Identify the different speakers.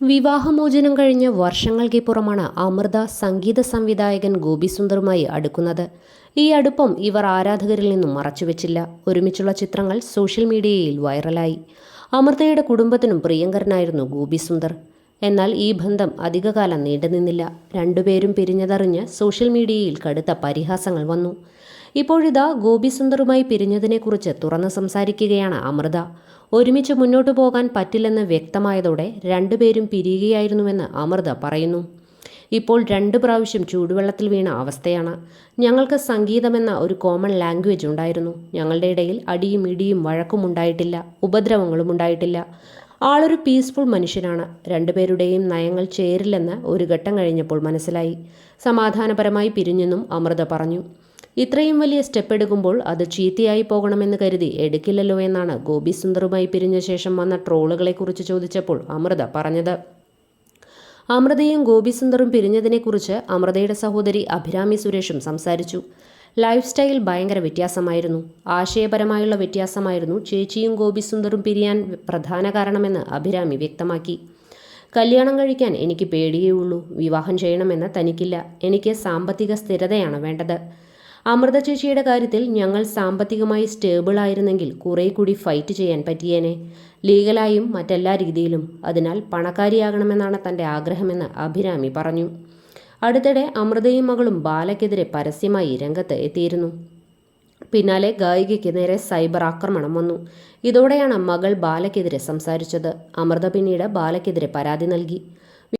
Speaker 1: വിവാഹമോചനം കഴിഞ്ഞ് വർഷങ്ങൾക്കിപ്പുറമാണ് അമൃത സംഗീത സംവിധായകൻ ഗോപിസുന്ദറുമായി അടുക്കുന്നത്. ഈ അടുപ്പം ഇവർ ആരാധകരിൽ നിന്നും മറച്ചുവെച്ചില്ല. ഒരുമിച്ചുള്ള ചിത്രങ്ങൾ സോഷ്യൽ മീഡിയയിൽ വൈറലായി. അമൃതയുടെ കുടുംബത്തിനും പ്രിയങ്കരനായിരുന്നു ഗോപിസുന്ദർ. എന്നാൽ ഈ ബന്ധം അധികകാലം നീണ്ടുനിന്നില്ല. രണ്ടുപേരും പിരിഞ്ഞതറിഞ്ഞ് സോഷ്യൽ മീഡിയയിൽ കടുത്ത പരിഹാസങ്ങൾ വന്നു. ഇപ്പോഴിതാ ഗോപി സുന്ദറുമായി പിരിഞ്ഞതിനെക്കുറിച്ച് തുറന്ന് സംസാരിക്കുകയാണ് അമൃത. ഒരുമിച്ച് മുന്നോട്ടു പോകാൻ പറ്റില്ലെന്ന് വ്യക്തമായതോടെ രണ്ടുപേരും പിരിയുകയായിരുന്നുവെന്ന് അമൃത പറയുന്നു. ഇപ്പോൾ രണ്ട് പ്രാവശ്യം ചൂടുവെള്ളത്തിൽ വീണ അവസ്ഥയാണ്. ഞങ്ങൾക്ക് സംഗീതമെന്ന ഒരു കോമൺ ലാംഗ്വേജ് ഉണ്ടായിരുന്നു. ഞങ്ങളുടെ ഇടയിൽ അടിയും ഇടിയും വഴക്കും ഉണ്ടായിട്ടില്ല ഉപദ്രവങ്ങളും ഉണ്ടായിട്ടില്ല. ആളൊരു പീസ്ഫുൾ മനുഷ്യനാണ്. രണ്ടുപേരുടെയും നയങ്ങൾ ചേരില്ലെന്ന് ഒരു ഘട്ടം കഴിഞ്ഞപ്പോൾ മനസ്സിലായി. സമാധാനപരമായി പിരിഞ്ഞെന്നും അമൃത പറഞ്ഞു. ഇത്രയും വലിയ സ്റ്റെപ്പ് എടുക്കുമ്പോൾ അത് ചീത്തയായി പോകണമെന്ന് കരുതി എടുക്കില്ലല്ലോ എന്നാണ് ഗോപി സുന്ദറുമായി പിരിഞ്ഞ ശേഷം വന്ന ട്രോളുകളെക്കുറിച്ച് ചോദിച്ചപ്പോൾ അമൃത പറഞ്ഞത്. അമൃതയും ഗോപി സുന്ദറും പിരിഞ്ഞതിനെക്കുറിച്ച് അമൃതയുടെ സഹോദരി അഭിരാമി സുരേഷും സംസാരിച്ചു. ലൈഫ് സ്റ്റൈൽ ഭയങ്കര വ്യത്യാസമായിരുന്നു. ആശയപരമായുള്ള വ്യത്യാസമായിരുന്നു ചേച്ചിയും ഗോപി സുന്ദറും പിരിയാൻ പ്രധാന കാരണമെന്ന് അഭിരാമി വ്യക്തമാക്കി. കല്യാണം കഴിക്കാൻ എനിക്ക് പേടിയേ ഉള്ളൂ. വിവാഹം ചെയ്യണമെന്ന് തനിക്കില്ല. എനിക്ക് സാമ്പത്തിക സ്ഥിരതയാണ് വേണ്ടത്. അമൃത ചേച്ചിയുടെ കാര്യത്തിൽ ഞങ്ങൾ സാമ്പത്തികമായി സ്റ്റേബിൾ ആയിരുന്നെങ്കിൽ കുറേ കൂടി ഫൈറ്റ് ചെയ്യാൻ പറ്റിയേനെ. ലീഗലായും മറ്റെല്ലാ രീതിയിലും. അതിനാൽ പണക്കാരിയാകണമെന്നാണ് തന്റെ ആഗ്രഹമെന്ന് അഭിരാമി പറഞ്ഞു. അടുത്തിടെ അമൃതയും മകളും ബാലയ്ക്കെതിരെ പരസ്യമായി രംഗത്ത് എത്തിയിരുന്നു. പിന്നാലെ ഗായികയ്ക്ക് നേരെ സൈബർ ആക്രമണം വന്നു. ഇതോടെയാണ് മകൾ ബാലയ്ക്കെതിരെ സംസാരിച്ചത്. അമൃത പിന്നീട് ബാലയ്ക്കെതിരെ പരാതി നൽകി.